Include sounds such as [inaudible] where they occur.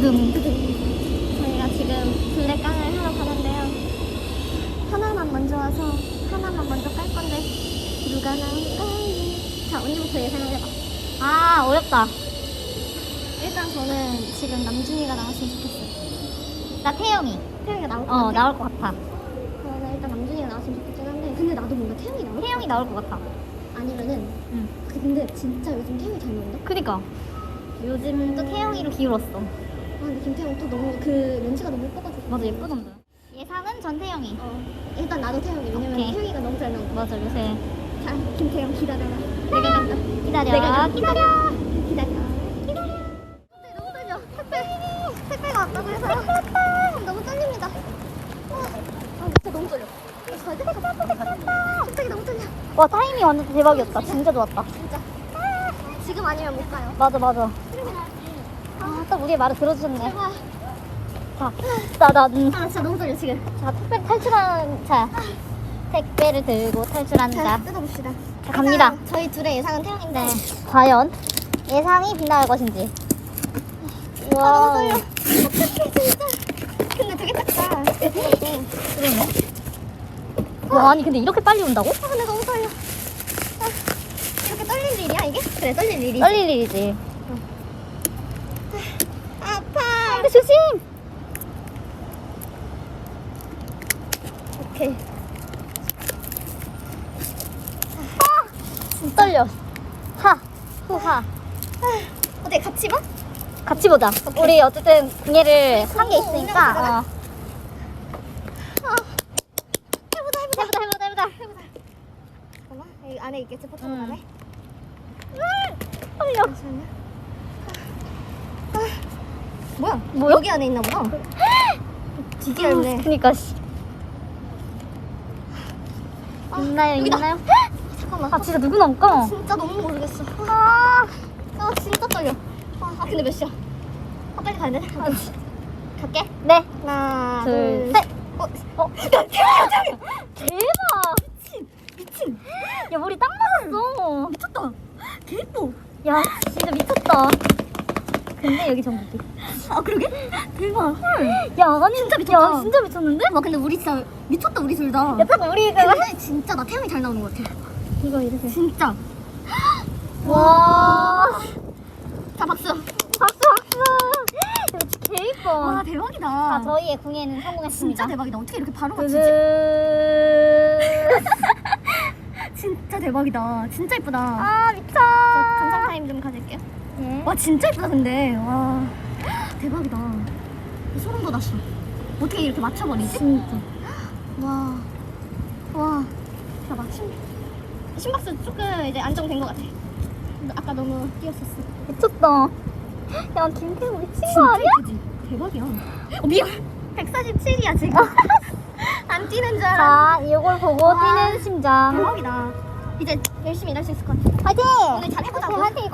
두둥. 저희가 지금 블랙깡을 하러 가는데요. 하나만 먼저 와서 하나만 먼저 깔 건데 누가 나올까요? 자 언니부터 예상을 해봐. 아, 어렵다. 일단 저는 지금 남준이가 나왔으면 좋겠어요. 나 태영이. 태영이가 나올 것 어, 같아? 나올 것 같아. 저는 일단 남준이가 나왔으면 좋겠긴 한데 근데 나도 뭔가 태영이 나올 것 태영이 나올 것 같아. 아니면은 응. 근데 진짜 요즘 태영이 잘 나온다? 그니까. 요즘도 태영이로 기울었어. 아 근데 김태형 또 너무 그 렌즈가 너무 예뻐가지고 맞아, 예쁘던데. 예상은 전태영이. 어 일단 나도 태형이 왜냐면 오케이. 태형이가 너무 잘 나오고 맞아, 요새. 자 김태형 기다려라 내가 간다 기다려. 내가 간다. 기다려. 기다려 기다려 네, 너무 떨려 택배 택배가 왔다고 해서요 너무 떨립니다 어, 아 진짜 너무 떨려 저 택배가 왔다 갑자기 너무 떨려 와, 타이밍 완전 대박이었다. 진짜 좋았다. 진짜 지금 아니면 못 가요 맞아, 맞아. 아, 딱 우리의 말을 들어주셨네. 자, 음, 아 진짜 너무 떨려 지금 자, 택배 탈출한, 자, 택배를 들고 탈출한 자 자. 뜯어봅시다 자, 갑니다. 일단 저희 둘의 예상은 태형인데 네. 과연 예상이 빗나갈 것인지. 아 너무 와, 떨려 어떡해 진짜 근데 되게 작다 그러네. 와, 아니, 근데 이렇게 빨리 온다고? 아 근데 너무 떨려 아, 이렇게 떨릴 일이야 이게? 그래 떨릴 일이 떨릴 일이지. 근데 조심! 오케이 진짜 떨려. 하, 후하. 어때 같이 봐? 같이 보자. 우리 어쨌든 궁예를 한개 오, 있으니까. 어. 어. 해보자 해보자 해보자, 해보자, 해보자. 해보자 잠깐만 여기 안에 있겠지 포토 응. 안에 떨려. 잠시만요 아. 뭐야 뭐야? 여기 안에 있나 보다 되게 얇네 그니까, 씨. 아, 있나요, 여기다. 있나요? 잠깐만 아, 진짜 누구 나올까? 진짜 너무 모르겠어 아, 아 진짜 떨려 아, 아 근데 몇 시야 아 빨리 가야 돼 갈게 갈게 네. 하나 둘, 둘 셋. 어, 어, 야, 대박! 대박! 미친, 미친. 야, 머리 딱 맞았어. 미쳤다 개 예뻐 야, 진짜 미쳤다. 근데 여기 전국이. 아 그러게? 대박 야, 아니, 진짜 미쳤다. 야, 진짜 미쳤는데? 와 근데 우리 진짜 미쳤다 우리 둘다 야, 딱 우리 그 근데 진짜 나 태양이 잘 나오는 것 같아 이거 이렇게. 진짜 [gasps] 와, 자 박수 박수, 박수. 야, 개 이뻐. 와 대박이다 자, 저희의 궁예는 성공했습니다. 진짜 대박이다 어떻게 이렇게 바로 맞추지? 뜨드. [laughs] 진짜 대박이다 진짜 예쁘다 아, 미쳐. 자, 감상 타임 좀 가질게요 예. 와 진짜 예쁘다 근데 와 [gasps] 대박이다 소름 돋았어 어떻게 이렇게 맞춰버리지? 진짜. [gasps] 와, 와, 봐봐. 심, 심박수 조금 이제 안정된 것 같아. 아까 너무 뛰었었어. 미쳤다. [gasps] 야, 김태우 미친 거 아니야? 예쁘지? 대박이야. 어, 미안. 147이야, 지금. [laughs] 안 뛰는 줄 알아. 자, 이걸 보고 와. 뛰는 심장. 대박이다. 이제 열심히 일할 수 있을 것 같아. 화이팅! 오늘 잘 해보자고. 화이팅!